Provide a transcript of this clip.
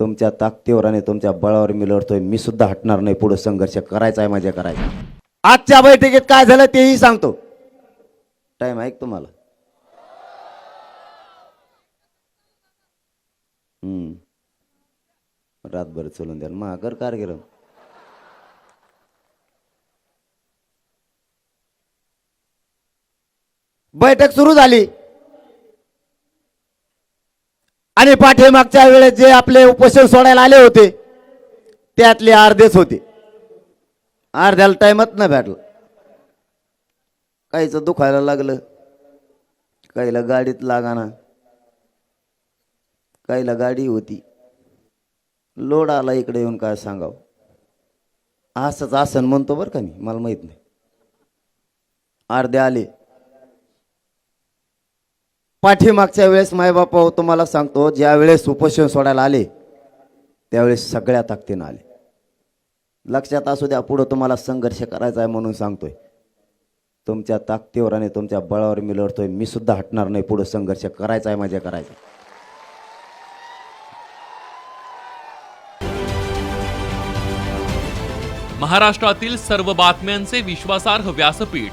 तुमच्या ताकदीवर आणि तुमच्या बळावर मी लढतोय. मी सुद्धा हटणार नाही. पुढे संघर्ष करायचा आहे माझ्या करायचा. आजच्या बैठकीत काय झालं तेही सांगतो. टाइम ऐक तुम्हाला? हम्म. रातभर चलून द्या. महागर कारगिर बैठक सुरू झाली. आणि पाठीमागच्या वेळेस जे आपले उपोषण सोडायला आले होते त्यातले अर्धेच होते. अर्ध्याला टाइमच ना भेटला. काहीचं दुखायला लागलं. काहीला गाडीत लागाना. काहीला गाडी होती. लोड आला इकडे येऊन काय सांगावं? असंच आसन म्हणतो बरं का मी मला माहीत नाही. अर्धे आले. पाठीमागच्या वेळेस मायबापा तुम्हाला सांगतो ज्या वेळेस उपोषण सोडायला आले त्यावेळेस सगळ्या ताकदीनं आले. लक्षात असू द्या पुढं तुम्हाला संघर्ष करायचा आहे म्हणून सांगतोय. तुमच्या ताकदीवर आणि तुमच्या बळावर मी लढतोय मी सुद्धा हटणार नाही पुढं संघर्ष करायचा आहे माझ्या करायचा महाराष्ट्रातील सर्व बातम्यांचे विश्वासार्ह व्यासपीठ.